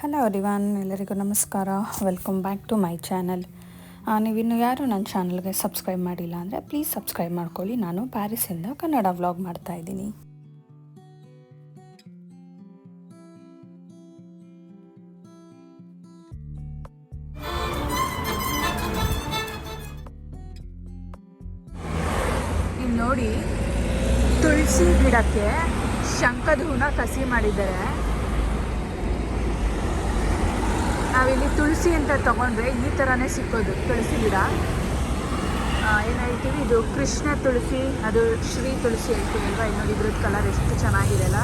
Hello ಅರಿವಾನ್ ಎಲ್ಲರಿಗೂ ನಮಸ್ಕಾರ. Welcome back to my channel ನೀವಿನ್ನು ಯಾರು ನನ್ನ ಚಾನಲ್ಗೆ ಸಬ್ಸ್ಕ್ರೈಬ್ ಮಾಡಿಲ್ಲ ಅಂದರೆ ಪ್ಲೀಸ್ ಸಬ್ಸ್ಕ್ರೈಬ್ ಮಾಡ್ಕೊಳ್ಳಿ. ನಾನು ಪ್ಯಾರಿಸಿಂದ ಕನ್ನಡ ವ್ಲಾಗ್ ಮಾಡ್ತಾ ಇದ್ದೀನಿ. ನೋಡಿ ತುಳಸಿ ಗಿಡಕ್ಕೆ ಶಂಕದ ಹೂನ ಕಸಿ ಮಾಡಿದ್ದಾರೆ. ನಾವಿಲ್ಲಿ ತುಳಸಿ ಅಂತ ತಗೊಂಡ್ರೆ ಈ ಥರನೇ ಸಿಕ್ಕೋದು. ತುಳಸಿ ಗಿಡ. ಏನ್ ಇದು ಕೃಷ್ಣ ತುಳಸಿ, ಅದು ಶ್ರೀ ತುಳಸಿ ಹೇಳ್ತೀವಿ ಅಲ್ವಾ? ನೋಡಿ ಇದ್ರದ್ದು ಕಲರ್ ಎಷ್ಟು ಚೆನ್ನಾಗಿದೆ ಅಲ್ಲ?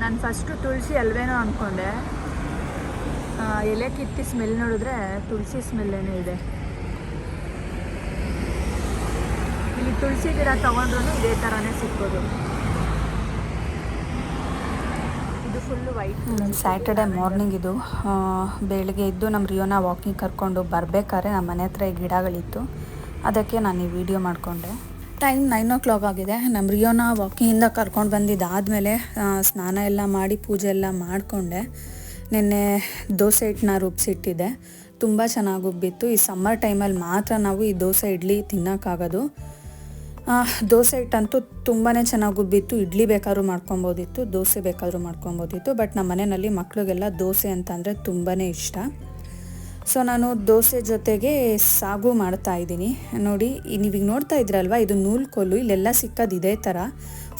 ನಾನು ಫಸ್ಟು ತುಳಸಿ ಅಲ್ವೇನೋ ಅಂದ್ಕೊಂಡೆ ಎಲೆ ಕಿತ್ತಿ ಸ್ಮೆಲ್ ನೋಡಿದ್ರೆ ತುಳಸಿ ಸ್ಮೆಲ್ಲೇನೋ ಇದೆ. ಇಲ್ಲಿ ತುಳಸಿ ಗಿಡ ತೊಗೊಂಡ್ರೂ ಇದೇ ಥರನೇ ಸಿಕ್ಕೋದು ಇದು ಫುಲ್ಲು ವೈಟ್ ಸ್ಯಾಟರ್ಡೆ ಮಾರ್ನಿಂಗ್ ಇದು. ಬೆಳಗ್ಗೆ ಇದ್ದು ನಮ್ಮ ರಿಯೋನ ವಾಕಿಂಗ್ ಕರ್ಕೊಂಡು ಬರಬೇಕಾದ್ರೆ ನಮ್ಮ ಮನೆ ಹತ್ರ ಈ ಗಿಡಗಳಿತ್ತು. ಅದಕ್ಕೆ ನಾನು ಈ ವಿಡಿಯೋ ಮಾಡಿಕೊಂಡೆ. ಟೈಮ್ ನೈನ್ ಓ ಕ್ಲಾಕ್ ಆಗಿದೆ. ನಮ್ಮ ರಿಯೋನ ವಾಕಿಂಗಿಂದ ಕರ್ಕೊಂಡು ಬಂದಿದ್ದಾದಮೇಲೆ ಸ್ನಾನ ಎಲ್ಲ ಮಾಡಿ ಪೂಜೆ ಎಲ್ಲ ಮಾಡಿಕೊಂಡೆ. ನಿನ್ನೆ ದೋಸೆ ಹಿಟ್ಟನ್ನ ರುಬ್ಬಿಸಿಟ್ಟಿದ್ದೆ ತುಂಬ ಚೆನ್ನಾಗಿ ಉಬ್ಬಿತ್ತು. ಈ ಸಮ್ಮರ್ ಟೈಮಲ್ಲಿ ಮಾತ್ರ ನಾವು ಈ ದೋಸೆ, ಇಡ್ಲಿ ತಿನ್ನೋಕ್ಕಾಗೋದು. ದೋಸೆ ಹಿಟ್ಟಂತೂ ತುಂಬಾ ಚೆನ್ನಾಗಿ ಉಬ್ಬಿತ್ತು. ಇಡ್ಲಿ ಬೇಕಾದ್ರೂ ಮಾಡ್ಕೊಬೋದಿತ್ತು, ದೋಸೆ ಬೇಕಾದರೂ ಮಾಡ್ಕೊಬೋದಿತ್ತು, ಬಟ್ ನಮ್ಮ ಮನೆಯಲ್ಲಿ ಮಕ್ಳಿಗೆಲ್ಲ ದೋಸೆ ಅಂತಂದರೆ ತುಂಬಾ ಇಷ್ಟ. ಸೊ ನಾನು ದೋಸೆ ಜೊತೆಗೆ ಸಾಗು ಮಾಡ್ತಾ ಇದ್ದೀನಿ. ನೋಡಿ ನೀವೀಗ ನೋಡ್ತಾ ಇದ್ರಲ್ವ, ಇದು ನೂಲ್ಕೋಲು ಇಲ್ಲೆಲ್ಲ ಸಿಕ್ಕೋದು ಇದೇ ಥರ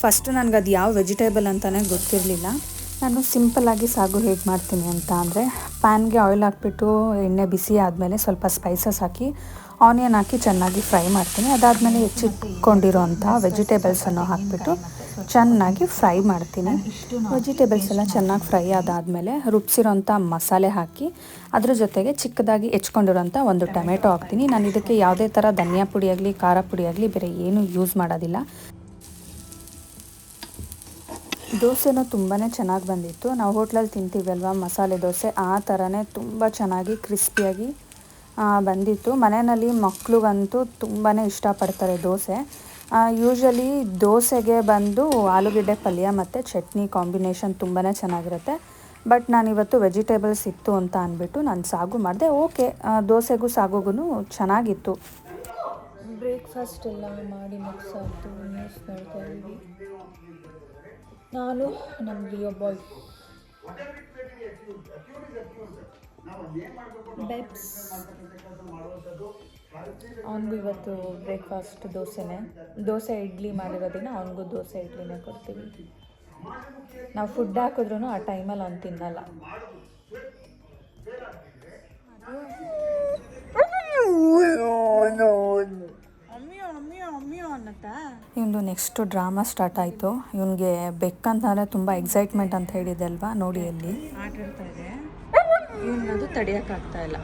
ಫಸ್ಟ್ ನನಗೆ ಅದು ಯಾವ ವೆಜಿಟೇಬಲ್ ಅಂತಲೇ ಗೊತ್ತಿರಲಿಲ್ಲ. ನಾನು ಸಿಂಪಲ್ಲಾಗಿ ಸಾಗು ಹೇಗೆ ಮಾಡ್ತೀನಿ ಅಂತ ಅಂದರೆ ಪ್ಯಾನ್ಗೆ ಆಯಿಲ್ ಹಾಕ್ಬಿಟ್ಟು ಎಣ್ಣೆ ಬಿಸಿ ಆದಮೇಲೆ ಸ್ವಲ್ಪ ಸ್ಪೈಸಸ್ ಹಾಕಿ ಆನಿಯನ್ ಹಾಕಿ ಚೆನ್ನಾಗಿ ಫ್ರೈ ಮಾಡ್ತೀನಿ. ಅದಾದಮೇಲೆ ಹೆಚ್ಚಿಟ್ಕೊಂಡಿರೋಂಥ ವೆಜಿಟೇಬಲ್ಸನ್ನು ಹಾಕಿಬಿಟ್ಟು ಚೆನ್ನಾಗಿ ಫ್ರೈ ಮಾಡ್ತೀನಿ. ವೆಜಿಟೇಬಲ್ಸ್ ಎಲ್ಲ ಚೆನ್ನಾಗಿ ಫ್ರೈ ಆದಾದಮೇಲೆ ರುಬ್ಸಿರೋಂಥ ಮಸಾಲೆ ಹಾಕಿ ಅದ್ರ ಜೊತೆಗೆ ಚಿಕ್ಕದಾಗಿ ಹೆಚ್ಕೊಂಡಿರೋಂಥ ಒಂದು ಟೊಮೆಟೊ ಹಾಕ್ತೀನಿ. ನಾನು ಇದಕ್ಕೆ ಯಾವುದೇ ಥರ ಧನಿಯಾ ಪುಡಿ ಆಗಲಿ, ಖಾರ ಪುಡಿ ಆಗಲಿ ಬೇರೆ ಏನೂ ಯೂಸ್ ಮಾಡೋದಿಲ್ಲ. ದೋಸೆನೂ ತುಂಬಾ ಚೆನ್ನಾಗಿ ಬಂದಿತ್ತು. ನಾವು ಹೋಟ್ಲಲ್ಲಿ ತಿಂತೀವಲ್ವ ಮಸಾಲೆ ದೋಸೆ, ಆ ಥರನೇ ತುಂಬ ಚೆನ್ನಾಗಿ ಕ್ರಿಸ್ಪಿಯಾಗಿ ಬಂದಿತ್ತು. ಮನೆಯಲ್ಲಿ ಮಕ್ಕಳಿಗಂತೂ ತುಂಬಾ ಇಷ್ಟಪಡ್ತಾರೆ ದೋಸೆ. ಯೂಶ್ವಲಿ ದೋಸೆಗೆ ಬಂದು ಆಲೂಗೆಡ್ಡೆ ಪಲ್ಯ ಮತ್ತು ಚಟ್ನಿ ಕಾಂಬಿನೇಷನ್ ತುಂಬಾ ಚೆನ್ನಾಗಿರುತ್ತೆ. ಬಟ್ ನಾನಿವತ್ತು ವೆಜಿಟೇಬಲ್ಸ್ ಇತ್ತು ಅಂತ ಅಂದ್ಬಿಟ್ಟು ನಾನು ಸಾಗು ಮಾಡಿದೆ. ಓಕೆ ದೋಸೆಗೂ ಸಾಗುಗೂ ಚೆನ್ನಾಗಿತ್ತು. ಬ್ರೇಕ್ಫಾಸ್ಟ್ ಎಲ್ಲ ಮಾಡಿ ಮುಗಿಸಾಯ್ತು. ನ್ಯೂಸ್ ನೋಡ್ತಾ ಇದ್ದೀವಿ. ನಾನು ನಮ್ಮ ಬಾಯ್ ಬೆಬ್ಸ್ ಅವನಿಗೂ ಇವತ್ತು ಬ್ರೇಕ್ಫಾಸ್ಟ್ ದೋಸೆನೇ. ದೋಸೆ ಇಡ್ಲಿ ಮಾಡಿರೋದಿನ ಅವನಿಗೂ ದೋಸೆ ಇಡ್ಲಿನೇ ಕೊಡ್ತೀವಿ. ನಾವು ಫುಡ್ ಹಾಕಿದ್ರೂ ಆ ಟೈಮಲ್ಲಿ ಅವ್ನು ತಿನ್ನಲ್ಲ. ಇವನು ನೆಕ್ಸ್ಟ್ ಡ್ರಾಮಾ ಸ್ಟಾರ್ಟ್ ಆಯಿತು. ಇವನಿಗೆ ಬೆಕ್ಕಂತಂದರೆ ತುಂಬ ಎಕ್ಸೈಟ್ಮೆಂಟ್ ಅಂತ ಹೇಳಿದೆ ಅಲ್ವಾ? ನೋಡಿ ಅಲ್ಲಿ. ಆಟ ಆಡ್ತಾ ಇದೆ. ಇವನದು ತಡೆಯೋಕ್ಕಾಗ್ತಾ ಇಲ್ಲ.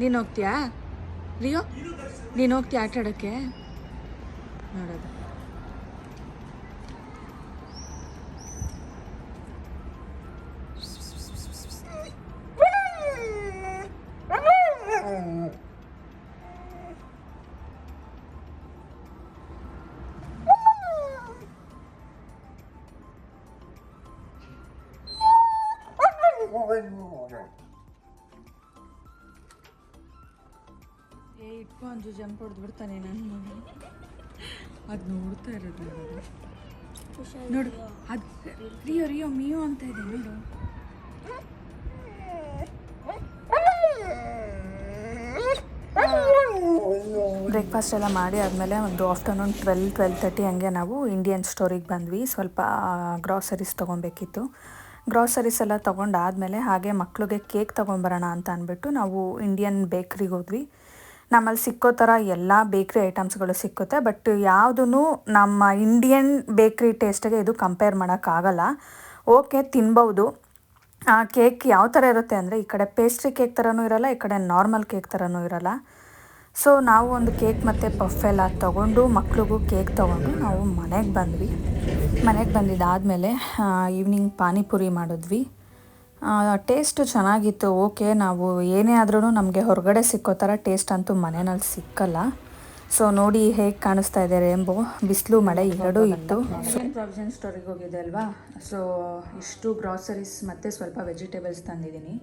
ನೀನು ಹೋಗ್ತೀಯಾ? ರಿಯೋ ನೀನು ಹೋಗ್ತೀಯ ಆಟಾಡೋಕ್ಕೆ ನೋಡೋದು. ಏ ಇಟ್ಕೊ ಅಂಜು ಜಂಪ್ ಹೊಡೆದು ಬಿಡ್ತಾನೆ ನಾನು ಅದು ನೋಡ್ತಾ ಇರೋದು. ನೋಡು, ಅದು ರಿಯೋ ರಿಯೋ, ಮಿಯೋ ಅಂತ ಇದೆ, ನೋಡು. ಬ್ರೇಕ್ಫಾಸ್ಟ್ ಎಲ್ಲ ಮಾಡಿ ಆದಮೇಲೆ ಒಂದು ಆಫ್ಟರ್ನೂನ್ ಟ್ವೆಲ್ ಟ್ವೆಲ್ ತರ್ಟಿ ಹಂಗೆ ನಾವು ಇಂಡಿಯನ್ ಸ್ಟೋರಿಗೆ ಬಂದ್ವಿ. ಸ್ವಲ್ಪ ಗ್ರಾಸರೀಸ್ ತೊಗೊಬೇಕಿತ್ತು. ಗ್ರಾಸರೀಸ್ ಎಲ್ಲ ತೊಗೊಂಡಾದಮೇಲೆ ಹಾಗೆ ಮಕ್ಕಳಿಗೆ ಕೇಕ್ ತೊಗೊಂಬರೋಣ ಅಂತ ಅಂದ್ಬಿಟ್ಟು ನಾವು ಇಂಡಿಯನ್ ಬೇಕ್ರಿಗೆ ಹೋದ್ವಿ. ನಮ್ಮಲ್ಲಿ ಸಿಕ್ಕೋ ಥರ ಎಲ್ಲ ಬೇಕ್ರಿ ಐಟಮ್ಸ್ಗಳು ಸಿಕ್ಕುತ್ತೆ ಬಟ್ ಯಾವುದೂ ನಮ್ಮ ಇಂಡಿಯನ್ ಬೇಕ್ರಿ ಟೇಸ್ಟಿಗೆ ಇದು ಕಂಪೇರ್ ಮಾಡೋಕ್ಕಾಗಲ್ಲ ಓಕೆ ತಿನ್ಬೌದು. ಆ ಕೇಕ್ ಯಾವ ಥರ ಇರುತ್ತೆ ಅಂದರೆ ಈ ಕಡೆ ಪೇಸ್ಟ್ರಿ ಕೇಕ್ ಥರನೂ ಇರಲ್ಲ, ಈ ಕಡೆ ನಾರ್ಮಲ್ ಕೇಕ್ ಥರನೂ ಇರಲ್ಲ. ಸೊ ನಾವು ಒಂದು ಕೇಕ್ ಮತ್ತು ಪಫ್ ಎಲ್ಲ ತೊಗೊಂಡು ಮಕ್ಳಿಗೂ ಕೇಕ್ ತೊಗೊಂಡು ನಾವು ಮನೆಗೆ ಬಂದ್ವಿ. ಮನೆಗೆ ಬಂದಿದ್ದಾದಮೇಲೆ ಈವ್ನಿಂಗ್ ಪಾನಿಪುರಿ ಮಾಡಿದ್ವಿ. ಟೇಸ್ಟು ಚೆನ್ನಾಗಿತ್ತು. ಓಕೆ, ನಾವು ಏನೇ ಆದ್ರೂ ನಮಗೆ ಹೊರಗಡೆ ಸಿಕ್ಕೋ ಥರ ಟೇಸ್ಟ್ ಅಂತೂ ಮನೆಯಲ್ಲಿ ಸಿಕ್ಕಲ್ಲ. ಸೊ ನೋಡಿ ಹೇಗೆ ಕಾಣಿಸ್ತಾ ಇದೆ ರೇಂಬೋ. ಬಿಸಿಲು, ಮಳೆ ಎರಡೂ ಇತ್ತು. ಪ್ರಾವಿಷನ್ ಸ್ಟೋರಿಗೆ ಹೋಗಿದೆ ಅಲ್ವಾ? ಸೊ ಇಷ್ಟು ಗ್ರಾಸರೀಸ್ ಮತ್ತು ಸ್ವಲ್ಪ ವೆಜಿಟೇಬಲ್ಸ್ ತಂದಿದ್ದೀನಿ.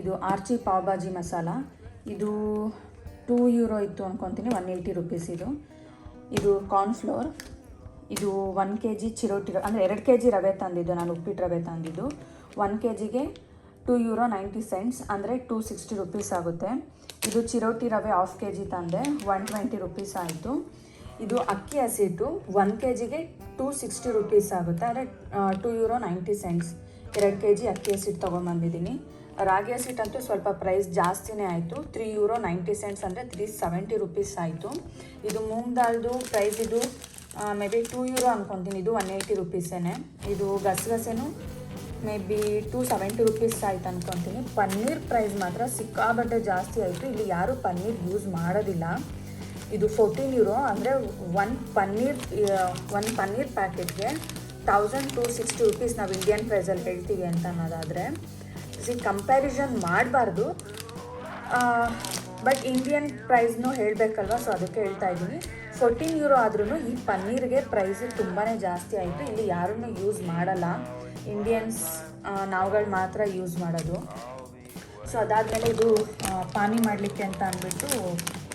ಇದು ಆರ್ಚಿ ಪಾವ್ ಭಾಜಿ ಮಸಾಲ. ಇದು ಟೂ ಯೂರೋ ಇತ್ತು ಅಂದ್ಕೊತೀನಿ ಒನ್ ಏಯ್ಟಿ ರುಪೀಸ್ ಇದು. ಇದು ಕಾರ್ನ್ಫ್ಲೋರ್ ಇದು ಒನ್ ಕೆ ಜಿ ಚಿರೋಟಿ ಅಂದರೆ ಎರಡು ಕೆ ಜಿ ರವೆ ತಂದಿದ್ದು, ನಾನು ಉಪ್ಪಿಟ್ಟು ರವೆ ತಂದಿದ್ದು. ಒನ್ ಕೆ ಜಿಗೆ ಟೂ ಯೂರೋ ನೈಂಟಿ ಸೆಂಟ್ಸ್ ಅಂದರೆ ಟೂ ಸಿಕ್ಸ್ಟಿ ರುಪೀಸ್ ಆಗುತ್ತೆ. ಇದು ಚಿರೋಟಿ ರವೆ ಹಾಫ್ ಕೆ ಜಿ ತಂದೆ ಒನ್ ಟ್ವೆಂಟಿ ರುಪೀಸ್ ಆಯಿತು. ಇದು ಅಕ್ಕಿ ಹಸಿಟ್ಟು ಒನ್ ಕೆ ಜಿಗೆ ಟೂ ಸಿಕ್ಸ್ಟಿ ರುಪೀಸ್ ಆಗುತ್ತೆ, ಅಂದರೆ ಟೂ ಯೂರೋ ನೈಂಟಿ ಸೆಂಟ್ಸ್ ಎರಡು ಕೆ ಜಿ ಅಕ್ಕಿ ಹಸಿಟ್ಟು ತೊಗೊಂಬಂದಿದ್ದೀನಿ ರಾಗಿ ಹಸಿಟ್ಟು ಅಂತೂ ಸ್ವಲ್ಪ ಪ್ರೈಸ್ ಜಾಸ್ತಿನೇ ಆಯಿತು. ತ್ರೀ ಯೂರೋ ನೈಂಟಿ ಸೆಂಟ್ಸ್ ಅಂದರೆ ತ್ರೀ ಸೆವೆಂಟಿ ರುಪೀಸ್ ಆಯಿತು. ಇದು ಮೂಂಗ್ ದಾಲ್ದು ಪ್ರೈಸ್ ಇದು ಮೇ ಬಿ ಟೂ ಯೂರೋ ಅನ್ಕೊತೀನಿ. ಇದು ಒನ್ ಏಯ್ಟಿ ರುಪೀಸೇನೆ. ಇದು ಗಸಗಸೆನೂ may be two seventy rupees ಆಯ್ತು ಅನ್ಕೊತೀನಿ. ಪನ್ನೀರ್ ಪ್ರೈಸ್ ಮಾತ್ರ ಸಿಕ್ಕಾಬಟ್ಟೆ ಜಾಸ್ತಿ ಆಯಿತು. ಇಲ್ಲಿ ಯಾರೂ ಪನ್ನೀರ್ ಯೂಸ್ ಮಾಡೋದಿಲ್ಲ. ಇದು ಫೋರ್ಟೀನ್ ಯೂರೋ ಅಂದರೆ ಒನ್ ಪನ್ನೀರ್ ಒನ್ ಪನ್ನೀರ್ ಪ್ಯಾಕೆಟ್ಗೆ ತೌಸಂಡ್ ಟು ಸಿಕ್ಸ್ಟಿ ರುಪೀಸ್ ನಾವು ಇಂಡಿಯನ್ ಪ್ರೈಸಲ್ಲಿ ಹೇಳ್ತೀವಿ ಅಂತ ಅನ್ನೋದಾದರೆ. ಸಿ ಕಂಪ್ಯಾರಿಸನ್ ಮಾಡಬಾರ್ದು. ಬಟ್ ಇಂಡಿಯನ್ ಪ್ರೈಸ್ನೂ ಹೇಳಬೇಕಲ್ವ? ಸೊ ಅದಕ್ಕೆ ಹೇಳ್ತಾ ಇದ್ದೀನಿ. ಫೋರ್ಟೀನ್ ಯೂರೋ ಆದ್ರೂ ಈ ಪನ್ನೀರ್ಗೆ ಪ್ರೈಸ್ ತುಂಬಾ ಜಾಸ್ತಿ ಆಯಿತು. ಇಲ್ಲಿ ಯಾರನ್ನು ಯೂಸ್ ಮಾಡಲ್ಲ. ಇಂಡಿಯನ್ಸ್ ನಾವುಗಳು ಮಾತ್ರ ಯೂಸ್ ಮಾಡೋದು. ಸೊ ಅದಾದಮೇಲೆ ಇದು ಪಾನಿ ಮಾಡಲಿಕ್ಕೆ ಅಂತ ಅಂದ್ಬಿಟ್ಟು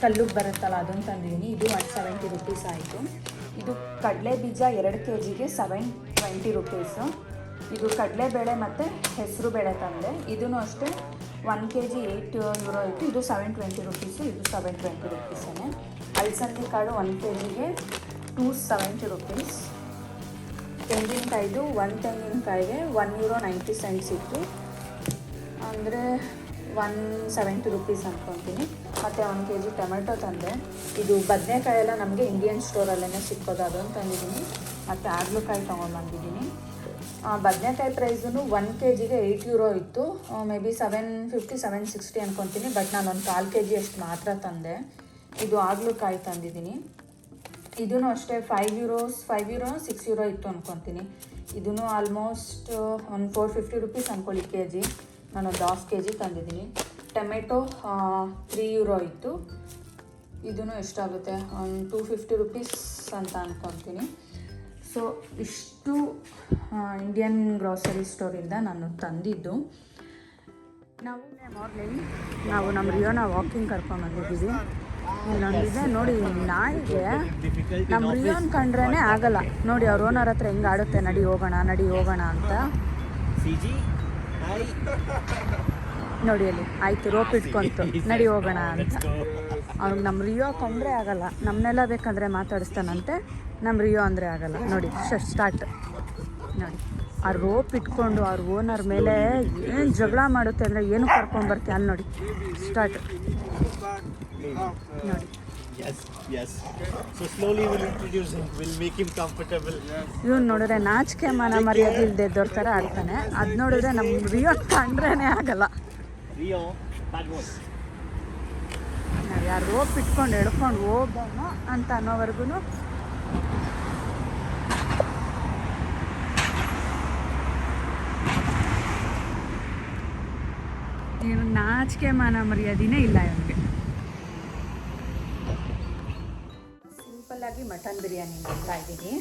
ಕಲ್ಲುಗೆ ಬರುತ್ತಲ್ಲ ಅದನ್ನು ತಂದಿದ್ದೀನಿ ಇದು ಒನ್ ಸೆವೆಂಟಿ ರುಪೀಸ್ ಆಯಿತು. ಇದು ಕಡಲೆ ಬೀಜ ಎರಡು ಕೆ ಜಿಗೆ ಸೆವೆನ್ ಟ್ವೆಂಟಿ ರುಪೀಸು ಇದು ಕಡಲೆಬೇಳೆ ಮತ್ತು ಹೆಸರು ಬೇಳೆ ತಂದೆ. ಇದೂ ಅಷ್ಟೇ one K G eight euro ಇತ್ತು ಇದು ಸೆವೆನ್ ಟ್ವೆಂಟಿ ರುಪೀಸು ಇದು ಸೆವೆನ್ ಟ್ವೆಂಟಿ ರುಪೀಸೇ ಅಲಸಂದಿ ಕಾಳು ಒನ್ ಕೆ ಜಿಗೆ ಟೂ ಸೆವೆಂಟಿ ರುಪೀಸ್ ತೆಂಗಿನಕಾಯ್ದು ಒನ್ ತೆಂಗಿನಕಾಯಿಗೆ ಒನ್ ಯೂರೋ ನೈಂಟಿ ಸೆಂಟ್ಸ್ ಇತ್ತು. ಅಂದರೆ ಒನ್ ಸೆವೆಂಟಿ ರುಪೀಸ್ ಅಂದ್ಕೊತೀನಿ ಮತ್ತು ಒನ್ ಕೆ ಜಿ ಟೊಮೆಟೊ ತಂದೆ. ಇದು ಬದನೆಕಾಯಿ ಎಲ್ಲ ನಮಗೆ ಇಂಡಿಯನ್ ಸ್ಟೋರಲ್ಲೇ ಸಿಕ್ಕೋದು, ಅದೊಂದು ತಂದಿದ್ದೀನಿ. ಮತ್ತು ಆಗ್ಲಕಾಯಿ ತೊಗೊಂಡ್ಬಂದಿದ್ದೀನಿ ಬದನೆಕಾಯಿ ಪ್ರೈಸೂ ಒನ್ ಕೆ ಜಿಗೆ ಏಯ್ಟ್ ಯೂರೋ ಇತ್ತು. May be seven fifty seven sixty ಅನ್ಕೊತೀನಿ. ಬಟ್ ನಾನು ಒಂದು ಕಾಲು ಕೆ ಜಿ ಅಷ್ಟು ಮಾತ್ರ ತಂದೆ. ಇದು ಆಗ್ಲಕಾಯಿ ತಂದಿದ್ದೀನಿ. ಇದೂ ಅಷ್ಟೇ five euros five euro six euro ಇತ್ತು ಅಂದ್ಕೊತೀನಿ ಇದೂ ಆಲ್ಮೋಸ್ಟ್ ಒಂದು ಫೋರ್ ಫಿಫ್ಟಿ ರುಪೀಸ್ ಅಂದ್ಕೊಳ್ಳಿ ಕೆ ಜಿ ನಾನೊಂದು ಹಾಫ್ ಕೆ ಜಿ ತಂದಿದ್ದೀನಿ. ಟೊಮೆಟೊ ತ್ರೀ ಯೂರೋ ಇತ್ತು. ಇದೂ ಎಷ್ಟಾಗುತ್ತೆ? ಒಂದು ಟೂ ಫಿಫ್ಟಿ ರುಪೀಸ್ ಅಂತ ಅಂದ್ಕೊತೀನಿ ಸೊ ಇಷ್ಟು ಇಂಡಿಯನ್ ಗ್ರಾಸರಿ ಸ್ಟೋರಿಂದ ನಾನು ತಂದಿದ್ದು. ನಾವು ಮಾರ್ನಿಂಗ್ ನಾವು ನಮ್ಮ ರಿಯೋನ ವಾಕಿಂಗ್ ಕರ್ಕೊಂಡು ಬಂದಿದ್ದೀವಿ. ಇಲ್ಲೊಂದಿದೆ ನೋಡಿ ನಾಯಿಗೆ. ನಮ್ಮ ರಿಯೋನ್ ಕಂಡ್ರೇ ಆಗಲ್ಲ. ನೋಡಿ ಅವ್ರ ಓನರ್ ಹತ್ರ ಹೆಂಗೆ ಆಡುತ್ತೆ ನಡಿ ಹೋಗೋಣ ನಡಿ ಹೋಗೋಣ ಅಂತ. ನೋಡಿ ಅಲ್ಲಿ ಆಯ್ತು ರೋಪ್ ಇಟ್ಕೊಂತು. ನಡಿ ಹೋಗೋಣ ಅಂತ. ಅವ್ನಿಗೆ ನಮ್ಮ ರಿಯೋ ಕಂಡ್ರೆ ಆಗಲ್ಲ. ನಮ್ಮನ್ನೆಲ್ಲ ಬೇಕಂದ್ರೆ ಮಾತಾಡಿಸ್ತಾನಂತೆ. ನಮ್ಮ ರಿಯೋ ಅಂದರೆ ಆಗಲ್ಲ. ನೋಡಿ ಸ್ಟಾರ್ಟ್ ನೋಡಿ ಆ ರೋಪ್ ಇಟ್ಕೊಂಡು ಅವ್ರ ಓನರ್ ಮೇಲೆ ಏನು ಜಗಳ ಮಾಡುತ್ತೆ ಅಂದರೆ ಏನು ಕರ್ಕೊಂಡು ಬರ್ತೀಯ ಅಲ್ಲಿ ನೋಡಿ. ಸ್ಟಾರ್ಟ್ ನೋಡಿ Yes, yes. So slowly we'll introduce him. We'll make him ಇವ್ನು ನೋಡಿದ್ರೆ ನಾಚಿಕೆ ಮನ ಮರ್ಯಾದೆ ಇಲ್ಲದೆ ಇದ್ದವ್ರ ಥರ ಆಡ್ತಾನೆ ಅದು ನೋಡಿದ್ರೆ ನಮ್ಮ ರಿಯೋ ಕಂಡ್ರೇ ಆಗಲ್ಲ. ನಾವು ಯಾರು ರೋಪ್ ಇಟ್ಕೊಂಡು ಎಳ್ಕೊಂಡು ಹೋಗೋಣ ಅಂತ ಅನ್ನೋವರೆಗೂ ಏನು ನಾಚಿಕೆ ಮಾನ ಮರ್ಯಾದಿನೇ ಇಲ್ಲ ಇವನಿಗೆ ಮಟನ್ ಬಿರಿಯಾನಿ ಮಾಡ್ತಾ ಇದ್ದೀನಿ.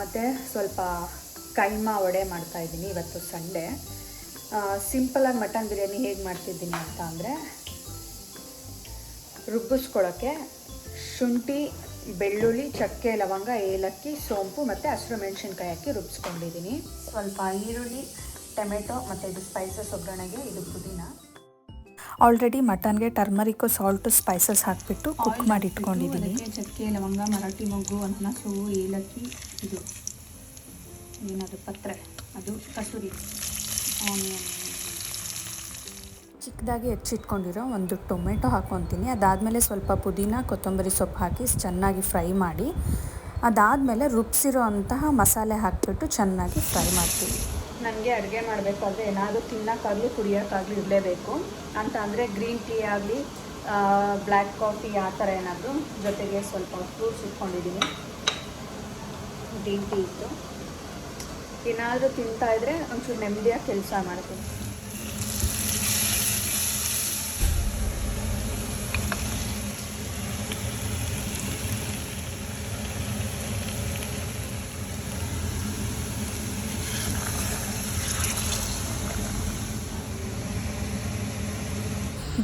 ಮತ್ತು ಸ್ವಲ್ಪ ಕೈಮಾ ವಡೆ ಮಾಡ್ತಾ ಇದ್ದೀನಿ ಇವತ್ತು ಸಂಡೇ. ಸಿಂಪಲಾಗಿ ಮಟನ್ ಬಿರಿಯಾನಿ ಹೇಗೆ ಮಾಡ್ತಿದ್ದೀನಿ ಅಂತ ಅಂದರೆ ರುಬ್ಬಿಸ್ಕೊಳ್ಳೋಕ್ಕೆ ಶುಂಠಿ, ಬೆಳ್ಳುಳ್ಳಿ, ಚಕ್ಕೆ, ಲವಂಗ, ಏಲಕ್ಕಿ, ಸೋಂಪು ಮತ್ತು ಹಸಿರು ಮೆಣಸಿನ್ಕಾಯಿ ಹಾಕಿ ರುಬ್ಬಿಸ್ಕೊಂಡಿದ್ದೀನಿ ಸ್ವಲ್ಪ ಈರುಳ್ಳಿ, ಟೊಮೆಟೊ ಮತ್ತು ಇದು ಸ್ಪೈಸಸ್ ಒಗ್ಗರಣೆಗೆ ಇದು ಪುದೀನ. ಆಲ್ರೆಡಿ ಮಟನ್ಗೆ ಟರ್ಮರಿಕ್ ಸಾಲ್ಟು ಸ್ಪೈಸಸ್ ಹಾಕಿಬಿಟ್ಟು ಕುಕ್ ಮಾಡಿ ಇಟ್ಕೊಂಡಿದ್ದೀನಿ ಚಕ್ಕೆ ಲವಂಗ ಮರಾಠಿ ಮೊಗ್ಗು ಅನಸು ಏಲಕ್ಕಿ ಇದು. ಏನದು ಪತ್ರೆ. ಅದು ಕಸೂರಿ ಆನಿಯನ್. ಚಿಕ್ಕದಾಗಿ ಹೆಚ್ಚಿಟ್ಕೊಂಡಿರೋ ಒಂದು ಟೊಮೆಟೊ ಹಾಕ್ಕೊತೀನಿ ಅದಾದಮೇಲೆ ಸ್ವಲ್ಪ ಪುದೀನ ಕೊತ್ತಂಬರಿ ಸೊಪ್ಪು ಹಾಕಿ ಚೆನ್ನಾಗಿ ಫ್ರೈ ಮಾಡಿ. ಅದಾದಮೇಲೆ ರುಬ್ಸಿರೋ ಅಂತಹ ಮಸಾಲೆ ಹಾಕಿಬಿಟ್ಟು ಚೆನ್ನಾಗಿ ಫ್ರೈ ಮಾಡ್ತೀವಿ ನನಗೆ ಅಡುಗೆ ಮಾಡಬೇಕಾದ್ರೆ ಏನಾದರೂ ತಿನ್ನೋಕ್ಕಾಗಲಿ, ಕುಡಿಯೋಕ್ಕಾಗಲಿ ಇರಲೇಬೇಕು. ಅಂತ ಅಂದರೆ ಗ್ರೀನ್ ಟೀ ಆಗಲಿ ಬ್ಲ್ಯಾಕ್ ಕಾಫಿ ಆ ಥರ ಏನಾದರೂ ಜೊತೆಗೆ ಸ್ವಲ್ಪ ಫ್ರೂಟ್ಸ್ ಇಟ್ಕೊಂಡಿದ್ದೀನಿ. ಗ್ರೀನ್ ಟೀ ಇತ್ತು ಏನಾದರೂ ತಿಂತಾಯಿದ್ರೆ ಒಂಚೂರು ನೆಮ್ಮದಿಯಾಗಿ ಕೆಲಸ ಮಾಡ್ತೀನಿ.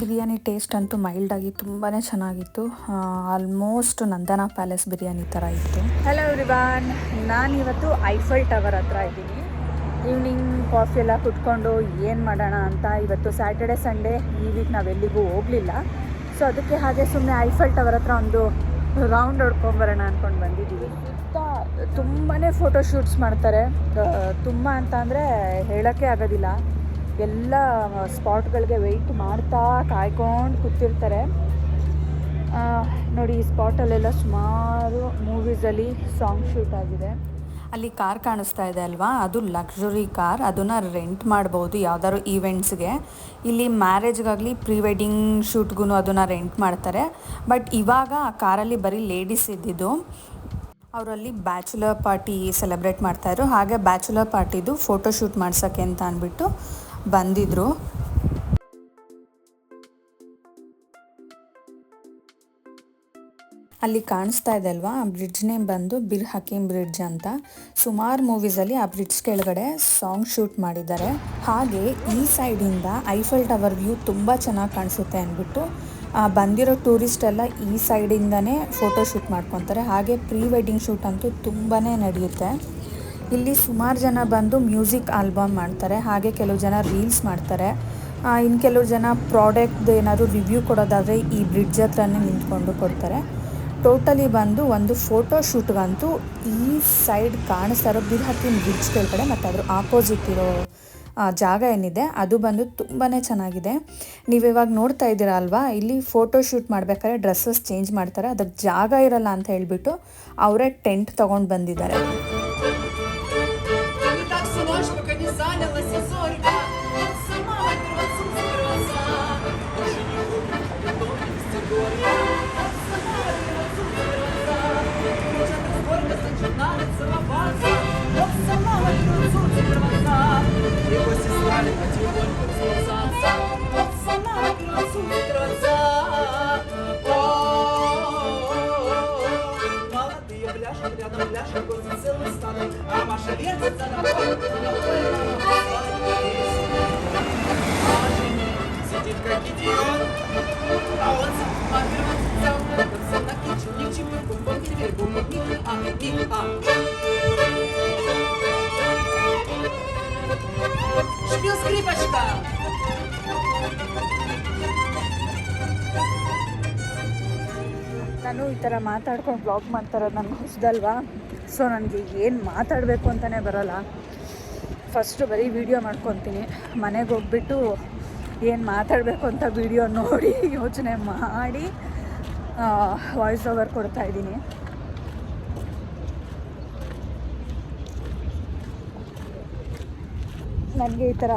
ಬಿರಿಯಾನಿ ಟೇಸ್ಟ್ ಅಂತೂ ಮೈಲ್ಡಾಗಿ ತುಂಬಾ ಚೆನ್ನಾಗಿತ್ತು. ಆಲ್ಮೋಸ್ಟ್ ನಂದನ ಪ್ಯಾಲೇಸ್ ಬಿರಿಯಾನಿ ಥರ ಇತ್ತು. ಹಲೋ ಎವ್ರಿವಾನ್ ನಾನಿವತ್ತು ಐಫಲ್ ಟವರ್ ಹತ್ರ ಇದ್ದೀನಿ. ಈವ್ನಿಂಗ್ ಕಾಫಿ ಎಲ್ಲ ಕುಟ್ಕೊಂಡು ಏನು ಮಾಡೋಣ ಅಂತ ಇವತ್ತು ಸ್ಯಾಟರ್ಡೆ ಸಂಡೇ ಈ ವೀಕ್ ನಾವೆಲ್ಲಿಗೂ ಹೋಗಲಿಲ್ಲ. ಸೊ ಅದಕ್ಕೆ ಹಾಗೆ ಸುಮ್ಮನೆ ಐಫಲ್ ಟವರ್ ಹತ್ರ ಒಂದು ರೌಂಡ್ ಹೊಡ್ಕೊಂಬರೋಣ ಅಂದ್ಕೊಂಡು ಬಂದಿದ್ದೀವಿ ತುಂಬಾ ಫೋಟೋ ಶೂಟ್ಸ್ ಮಾಡ್ತಾರೆ. ತುಂಬ ಅಂತ ಅಂದರೆ ಹೇಳೋಕ್ಕೆ ಆಗೋದಿಲ್ಲ. ಎಲ್ಲ ಸ್ಪಾಟ್ಗಳಿಗೆ ವೆಯ್ಟ್ ಮಾಡ್ತಾ ಕಾಯ್ಕೊಂಡು ಕೂತಿರ್ತಾರೆ. ನೋಡಿ, ಈ ಸ್ಪಾಟಲ್ಲೆಲ್ಲ ಸುಮಾರು ಮೂವೀಸಲ್ಲಿ ಸಾಂಗ್ ಶೂಟ್ ಆಗಿದೆ. ಅಲ್ಲಿ ಕಾರ್ ಕಾಣಿಸ್ತಾ ಇದೆ ಅಲ್ವಾ? ಅದು ಲಕ್ಸುರಿ ಕಾರ್ ಅದನ್ನು ರೆಂಟ್ ಮಾಡ್ಬೋದು ಯಾವ್ದಾದ್ರು ಈವೆಂಟ್ಸ್ಗೆ ಇಲ್ಲಿ ಮ್ಯಾರೇಜ್ಗಾಗಲಿ ಪ್ರೀ ವೆಡ್ಡಿಂಗ್ ಶೂಟ್ಗೂ ಅದನ್ನು ರೆಂಟ್ ಮಾಡ್ತಾರೆ. ಬಟ್ ಇವಾಗ ಆ ಕಾರಲ್ಲಿ ಬರೀ ಲೇಡೀಸ್ ಇದ್ದಿದ್ದು. ಅವರಲ್ಲಿ ಬ್ಯಾಚುಲರ್ ಪಾರ್ಟಿ ಸೆಲೆಬ್ರೇಟ್ ಮಾಡ್ತಾಯಿದ್ರು ಹಾಗೆ ಬ್ಯಾಚುಲರ್ ಪಾರ್ಟಿದು ಫೋಟೋ ಶೂಟ್ ಮಾಡ್ಸೋಕ್ಕೆ ಅಂತ ಅಂದ್ಬಿಟ್ಟು ಬಂದಿದ್ರು. ಅಲ್ಲಿ ಕಾಣಿಸ್ತಾ ಇದೆ ಅಲ್ವಾ? ಆ ಬ್ರಿಡ್ಜ್ ನೇಮ್ ಬಂದು ಬಿರ್ ಹಕೀಮ್ ಬ್ರಿಡ್ಜ್ ಅಂತ. ಸುಮಾರು ಮೂವೀಸಲ್ಲಿ ಆ ಬ್ರಿಡ್ಜ್ ಕೆಳಗಡೆ ಸಾಂಗ್ ಶೂಟ್ ಮಾಡಿದ್ದಾರೆ. ಹಾಗೆ ಈ ಸೈಡಿಂದ ಐಫಲ್ ಟವರ್ ವ್ಯೂ ತುಂಬ ಚೆನ್ನಾಗಿ ಕಾಣಿಸುತ್ತೆ ಅಂದ್ಬಿಟ್ಟು ಆ, ಬಂದಿರೋ ಟೂರಿಸ್ಟ್ ಎಲ್ಲ ಈ ಸೈಡಿಂದನೇ ಫೋಟೋ ಶೂಟ್ ಮಾಡ್ಕೊತಾರೆ. ಹಾಗೆ ಪ್ರೀ ವೆಡ್ಡಿಂಗ್ ಶೂಟ್ ಅಂತೂ ತುಂಬಾ ನಡೆಯುತ್ತೆ. ಇಲ್ಲಿ ಸುಮಾರು ಜನ ಬಂದು ಮ್ಯೂಸಿಕ್ ಆಲ್ಬಮ್ ಮಾಡ್ತಾರೆ, ಹಾಗೆ ಕೆಲವು ಜನ ರೀಲ್ಸ್ ಮಾಡ್ತಾರೆ. ಇನ್ನು ಕೆಲವು ಜನ ಪ್ರಾಡಕ್ಟ್ದು ಏನಾದರೂ ರಿವ್ಯೂ ಕೊಡೋದಾದರೆ ಈ ಬ್ರಿಡ್ಜ್ ಹತ್ರನೇ ನಿಂತ್ಕೊಂಡು ಕೊಡ್ತಾರೆ. ಟೋಟಲಿ ಬಂದು ಒಂದು ಫೋಟೋ ಶೂಟ್ಗಂತೂ ಈ ಸೈಡ್ ಕಾಣಿಸ್ತಾ ಇರೋ ಬಿರ್ ಹತ್ತಿನ ಬ್ರಿಡ್ಜ್ ಕೆಳಗಡೆ, ಮತ್ತು ಅದ್ರ ಆಪೋಸಿಟ್ ಇರೋ ಜಾಗ ಏನಿದೆ, ಅದು ಬಂದು ತುಂಬಾ ಚೆನ್ನಾಗಿದೆ. ನೀವು ಇವಾಗ ನೋಡ್ತಾ ಇದ್ದೀರಾ ಅಲ್ವಾ, ಇಲ್ಲಿ ಫೋಟೋ ಶೂಟ್ ಮಾಡಬೇಕಾದ್ರೆ ಡ್ರೆಸ್ಸಸ್ ಚೇಂಜ್ ಮಾಡ್ತಾರೆ, ಅದಕ್ಕೆ ಜಾಗ ಇರಲ್ಲ ಅಂತ ಹೇಳಿಬಿಟ್ಟು ಅವರೇ ಟೆಂಟ್ ತೊಗೊಂಡು ಬಂದಿದ್ದಾರೆ. Śpią skrypaśka! ನಾನು ಈ ಥರ ಮಾತಾಡ್ಕೊಂಡು ಬ್ಲಾಗ್ ಮಾಡ್ತಾ ಇರೋದು ನನಗೆ ಹೊಸದಲ್ವಾ ಸೊ ನನಗೆ ಏನು ಮಾತಾಡಬೇಕು ಅಂತಲೇ ಬರೋಲ್ಲ. ಫಸ್ಟು ಬರೀ ವಿಡಿಯೋ ಮಾಡ್ಕೊತೀನಿ. ಮನೆಗೆ ಹೋಗ್ಬಿಟ್ಟು ಏನು ಮಾತಾಡಬೇಕು ಅಂತ ವಿಡಿಯೋ ನೋಡಿ ಯೋಚನೆ ಮಾಡಿ ವಾಯ್ಸ್ ಓವರ್ ಕೊಡ್ತಾ ಇದ್ದೀನಿ. ನನಗೆ ಈ ಥರ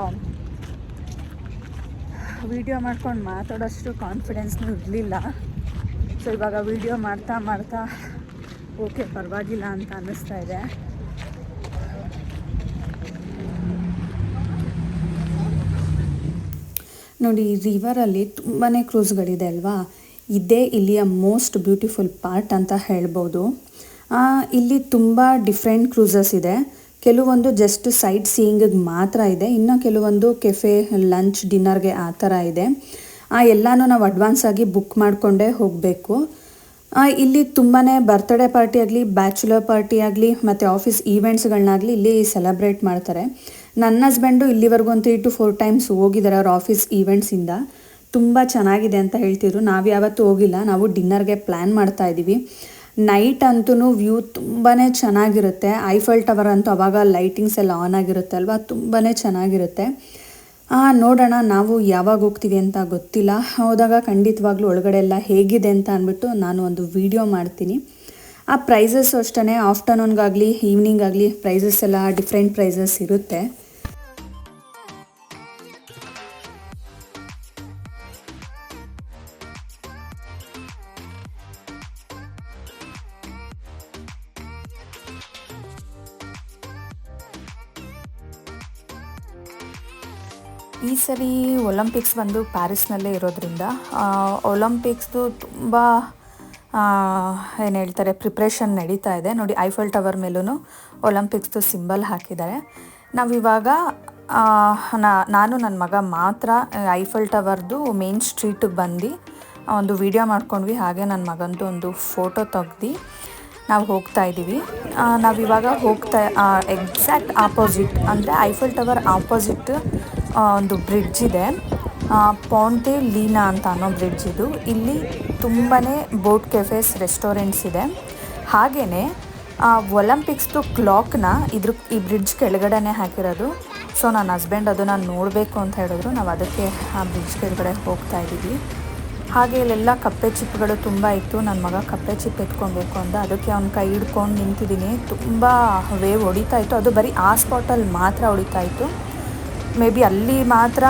ವಿಡಿಯೋ ಮಾಡ್ಕೊಂಡು ಮಾತಾಡೋಷ್ಟು ಕಾನ್ಫಿಡೆನ್ಸ್ನೂ ಇರಲಿಲ್ಲ. ಸೊ ಇವಾಗ ವಿಡಿಯೋ ಮಾಡ್ತಾ ಮಾಡ್ತಾ ಓಕೆ, ಪರವಾಗಿಲ್ಲ ಅಂತ ಅನ್ನಿಸ್ತಾ ಇದೆ. ನೋಡಿ ರಿವರಲ್ಲಿ ತುಂಬಾ ಕ್ರೂಸ್ಗಳಿದೆ ಅಲ್ವಾ? ಇದೇ ಇಲ್ಲಿಯ ಮೋಸ್ಟ್ ಬ್ಯೂಟಿಫುಲ್ ಪಾರ್ಟ್ ಅಂತ ಹೇಳ್ಬೋದು. ಇಲ್ಲಿ ತುಂಬ ಡಿಫ್ರೆಂಟ್ ಕ್ರೂಸಸ್ ಇದೆ. ಕೆಲವೊಂದು ಜಸ್ಟ್ ಸೈಟ್ ಸೀಯಿಂಗಿಗೆ ಮಾತ್ರ ಇದೆ. ಇನ್ನು ಕೆಲವೊಂದು ಕೆಫೆ ಲಂಚ್ ಡಿನ್ನರ್ಗೆ ಆ ಥರ ಇದೆ. ಆ ಎಲ್ಲನೂ ನಾವು ಅಡ್ವಾನ್ಸ್ ಆಗಿ ಬುಕ್ ಮಾಡಿಕೊಂಡೇ ಹೋಗಬೇಕು. ಇಲ್ಲಿ ತುಂಬಾ ಬರ್ತ್ಡೇ ಪಾರ್ಟಿ ಆಗಲಿ ಬ್ಯಾಚುಲರ್ ಪಾರ್ಟಿ ಆಗಲಿ, ಮತ್ತು ಆಫೀಸ್ ಈವೆಂಟ್ಸ್ಗಳನ್ನಾಗಲಿ ಇಲ್ಲಿ ಸೆಲೆಬ್ರೇಟ್ ಮಾಡ್ತಾರೆ. ನನ್ನ ಹಸ್ಬೆಂಡು ಇಲ್ಲಿವರೆಗೂ ತ್ರೀ ಟು ಫೋರ್ ಟೈಮ್ಸ್ ಹೋಗಿದ್ದಾರೆ ಅವ್ರ ಆಫೀಸ್ ಈವೆಂಟ್ಸಿಂದ ತುಂಬ ಚೆನ್ನಾಗಿದೆ ಅಂತ ಹೇಳ್ತಿದ್ರು. ನಾವು ಯಾವತ್ತೂ ಹೋಗಿಲ್ಲ, ನಾವು ಡಿನ್ನರ್ಗೆ ಪ್ಲ್ಯಾನ್ ಮಾಡ್ತಾ ಇದ್ದೀವಿ ನೈಟ್ ಅಂತೂ ವ್ಯೂ ತುಂಬಾ ಚೆನ್ನಾಗಿರುತ್ತೆ. ಐಫಲ್ ಟವರ್ ಅಂತೂ ಅವಾಗ ಲೈಟಿಂಗ್ಸ್ ಎಲ್ಲ ಆನ್ ಆಗಿರುತ್ತೆ ಅಲ್ವಾ? ತುಂಬಾ ಚೆನ್ನಾಗಿರುತ್ತೆ. ನೋಡೋಣ, ನಾವು ಯಾವಾಗ ಹೋಗ್ತೀವಿ ಅಂತ ಗೊತ್ತಿಲ್ಲ. ಹೋದಾಗ ಖಂಡಿತವಾಗ್ಲೂ ಒಳಗಡೆ ಎಲ್ಲ ಹೇಗಿದೆ ಅಂತ ಅಂದ್ಬಿಟ್ಟು ನಾನು ಒಂದು ವಿಡಿಯೋ ಮಾಡ್ತೀನಿ. ಆ ಪ್ರೈಸಸ್ ಅಷ್ಟೇ ಆಫ್ಟರ್ನೂನ್ಗಾಗಲಿ ಈವ್ನಿಂಗ್ ಆಗಲಿ ಪ್ರೈಸಸ್ ಎಲ್ಲ ಡಿಫ್ರೆಂಟ್ ಪ್ರೈಸಸ್ ಇರುತ್ತೆ. ಒಲಂಪಿಕ್ಸ್ ಬಂದು ಪ್ಯಾರಿಸ್ನಲ್ಲೇ ಇರೋದ್ರಿಂದ ಒಲಂಪಿಕ್ಸ್ದು ತುಂಬ ಏನು ಹೇಳ್ತಾರೆ ಪ್ರಿಪ್ರೇಷನ್ ನಡೀತಾ ಇದೆ. ನೋಡಿ ಐಫಲ್ ಟವರ್ ಮೇಲೂ ಒಲಂಪಿಕ್ಸ್ದು ಸಿಂಬಲ್ ಹಾಕಿದ್ದಾರೆ. ನಾವಿವಾಗ ನಾನು ನನ್ನ ಮಗ ಮಾತ್ರ ಐಫಲ್ ಟವರ್ದು ಮೇನ್ ಸ್ಟ್ರೀಟಿಗೆ ಬಂದು, ಒಂದು ವಿಡಿಯೋ ಮಾಡ್ಕೊಂಡ್ವಿ. ಹಾಗೆ ನನ್ನ ಮಗಂದು ಒಂದು ಫೋಟೋ ತೆಗ್ದು ನಾವು ಹೋಗ್ತಾ ಇದ್ದೀವಿ. ನಾವಿವಾಗ ಹೋಗ್ತಾ ಎಕ್ಸಾಕ್ಟ್ ಆಪೋಸಿಟ್ ಅಂದರೆ ಐಫಲ್ ಟವರ್ ಆಪೋಸಿಟ್ ಒಂದು ಬ್ರಿಡ್ಜ್ ಇದೆ. ಪಾಂಟೆ ಲೀನಾ ಅಂತ ಅನ್ನೋ ಬ್ರಿಡ್ಜ್ ಇದು. ಇಲ್ಲಿ ತುಂಬಾ ಬೋಟ್ ಕೆಫೆಸ್ ರೆಸ್ಟೋರೆಂಟ್ಸ್ ಇದೆ. ಹಾಗೆಯೇ ಒಲಂಪಿಕ್ಸ್ದು ಕ್ಲಾಕ್ನ ಇದ್ರ, ಈ ಬ್ರಿಡ್ಜ್ ಕೆಳಗಡೆನೇ ಹಾಕಿರೋದು. ಸೊ ನನ್ನ ಹಸ್ಬೆಂಡ್ ಅದನ್ನು ನೋಡಬೇಕು ಅಂತ ಹೇಳಿದ್ರು. ನಾವು ಅದಕ್ಕೆ ಆ ಬ್ರಿಡ್ಜ್ ಕೆಳಗಡೆ ಹೋಗ್ತಾ ಇದ್ದೀವಿ. ಹಾಗೆ ಇಲ್ಲೆಲ್ಲ ಕಪ್ಪೆ ಚಿಪ್ಪುಗಳು ತುಂಬ ಇತ್ತು. ನನ್ನ ಮಗ ಕಪ್ಪೆ ಚಿಪ್ಪು ಎತ್ಕೊಬೇಕು ಅಂತ. ಅದಕ್ಕೆ ಅವ್ನ ಕೈ ಹಿಡ್ಕೊಂಡು ನಿಂತಿದ್ದೀನಿ. ತುಂಬ ವೇವ್ ಹೊಡಿತಾ ಇತ್ತು. ಅದು ಬರೀ ಆ ಸ್ಪಾಟಲ್ಲಿ ಮಾತ್ರ ಹೊಡಿತಾ ಇತ್ತು. ಮೇ ಬಿ ಅಲ್ಲಿ ಮಾತ್ರ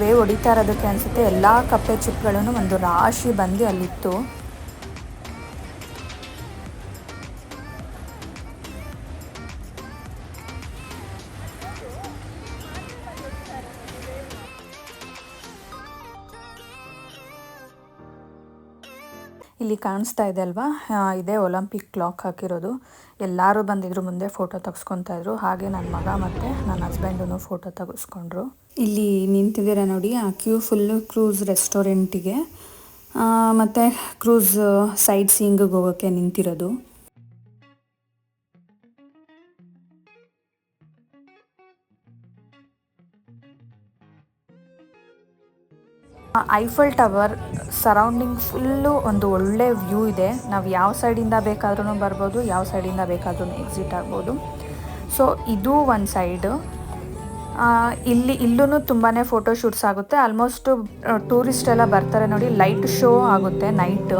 ವೇವ್ ಹೊಡಿತಾ ಇರೋದಕ್ಕೆ ಅನಿಸುತ್ತೆ. ಎಲ್ಲ ಕಪ್ಪೆ ಚಿಪ್ಪುಗಳನ್ನು ಒಂದು ರಾಶಿ ಬಂದು ಅಲ್ಲಿತ್ತು. ಇಲ್ಲಿ ಕಾಣಿಸ್ತಾ ಇದೆ ಅಲ್ವಾ? ಇದೇ ಒಲಂಪಿಕ್ ಕ್ಲಾಕ್ ಹಾಕಿರೋದು. ಎಲ್ಲರೂ ಬಂದಿದ್ರು ಮುಂದೆ ಫೋಟೋ ತೆಗೆಸ್ಕೊತಾ ಇದ್ರು. ಹಾಗೆ ನನ್ನ ಮಗ ಮತ್ತು ನನ್ನ ಹಸ್ಬೆಂಡೂ ಫೋಟೋ ತೆಗೆಸ್ಕೊಂಡ್ರು. ಇಲ್ಲಿ ನಿಂತಿದ್ದೀರಾ ನೋಡಿ, ಆ ಕ್ಯೂ ಫುಲ್ಲು ಕ್ರೂಸ್ ರೆಸ್ಟೋರೆಂಟಿಗೆ ಮತ್ತು ಕ್ರೂಸ್ ಸೈಟ್ ಸೀಯಿಂಗಿಗೆ ಹೋಗೋಕ್ಕೆ ನಿಂತಿರೋದು. ಐಫಲ್ ಟವರ್ ಸರೌಂಡಿಂಗ್ ಫುಲ್ಲು ಒಂದು ಒಳ್ಳೆ ವ್ಯೂ ಇದೆ. ನಾವು ಯಾವ ಸೈಡಿಂದ ಬೇಕಾದ್ರೂ ಬರ್ಬೋದು, ಯಾವ ಸೈಡಿಂದ ಬೇಕಾದ್ರೂ ಎಕ್ಸಿಟ್ ಆಗ್ಬೋದು. ಸೊ ಇದು ಒಂದು ಸೈಡು ಇಲ್ಲಿ ಇಲ್ಲೂ ತುಂಬಾ ಫೋಟೋ ಶೂಟ್ಸ್ ಆಗುತ್ತೆ. ಆಲ್ಮೋಸ್ಟು ಟೂರಿಸ್ಟ್ ಎಲ್ಲ ಬರ್ತಾರೆ ನೋಡಿ ಲೈಟ್ ಶೋ ಆಗುತ್ತೆ ನೈಟು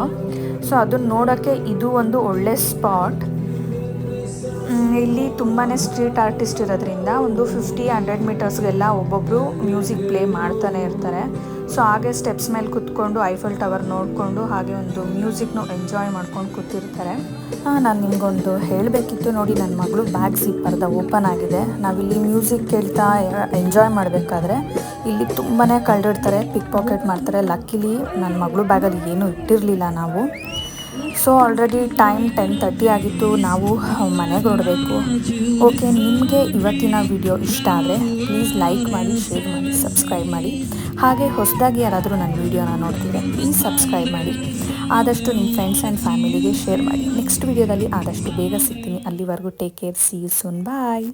ಸೊ ಅದನ್ನ ನೋಡೋಕ್ಕೆ ಇದು ಒಂದು ಒಳ್ಳೆ ಸ್ಪಾಟ್ ಇಲ್ಲಿ ತುಂಬಾ ಸ್ಟ್ರೀಟ್ ಆರ್ಟಿಸ್ಟ್ ಇರೋದ್ರಿಂದ ಒಂದು ಫಿಫ್ಟಿ ಹಂಡ್ರೆಡ್ ಮೀಟರ್ಸ್ಗೆಲ್ಲ ಒಬ್ಬೊಬ್ಬರು ಮ್ಯೂಸಿಕ್ ಪ್ಲೇ ಮಾಡ್ತಾನೆ ಇರ್ತಾರೆ. ಸೊ ಹಾಗೆ ಸ್ಟೆಪ್ಸ್ ಮೇಲೆ ಕೂತ್ಕೊಂಡು ಐಫಲ್ ಟವರ್ ನೋಡಿಕೊಂಡು ಹಾಗೆ ಒಂದು ಮ್ಯೂಸಿಕ್ನು ಎಂಜಾಯ್ ಮಾಡ್ಕೊಂಡು ಕೂತಿರ್ತಾರೆ. ನಾನು ನಿಮಗೊಂದು ಹೇಳಬೇಕಿತ್ತು ನೋಡಿ ನನ್ನ ಮಗಳು ಬ್ಯಾಗ್ ಸಿಪ್ಪರ್ದ ಓಪನ್ ಆಗಿದೆ. ನಾವಿಲ್ಲಿ ಮ್ಯೂಸಿಕ್ ಕೇಳ್ತಾ ಎಂಜಾಯ್ ಮಾಡಬೇಕಾದ್ರೆ ಇಲ್ಲಿ ತುಂಬಾ ಕಳ್ದಿಡ್ತಾರೆ ಪಿಕ್ ಪಾಕೆಟ್ ಮಾಡ್ತಾರೆ. ಲಕ್ಕಿಲಿ ನನ್ನ ಮಗಳು ಬ್ಯಾಗಲ್ಲಿ ಏನೂ ಇಟ್ಟಿರಲಿಲ್ಲ ನಾವು. So already time ten thirty ಆಗಿತ್ತು. ನಾವು ಮನೆಗೆ ಹೊರಡಬೇಕು ಓಕೆ ನಿಮಗೆ ಇವತ್ತಿನ ವಿಡಿಯೋ ಇಷ್ಟ ಆದರೆ ಪ್ಲೀಸ್ ಲೈಕ್ ಮಾಡಿ ಶೇರ್ ಮಾಡಿ ಸಬ್ಸ್ಕ್ರೈಬ್ ಮಾಡಿ. ಹಾಗೆ ಹೊಸದಾಗಿ ಯಾರಾದರೂ ನನ್ನ ವಿಡಿಯೋನ ನೋಡ್ತೀರ ಪ್ಲೀಸ್ ಸಬ್ಸ್ಕ್ರೈಬ್ ಮಾಡಿ. ಆದಷ್ಟು ನಿಮ್ಮ ಫ್ರೆಂಡ್ಸ್ ಆ್ಯಂಡ್ ಫ್ಯಾಮಿಲಿಗೆ ಶೇರ್ ಮಾಡಿ. ನೆಕ್ಸ್ಟ್ ವಿಡಿಯೋದಲ್ಲಿ ಆದಷ್ಟು ಬೇಗ ಸಿಗ್ತೀನಿ. ಅಲ್ಲಿವರೆಗೂ take care see you soon bye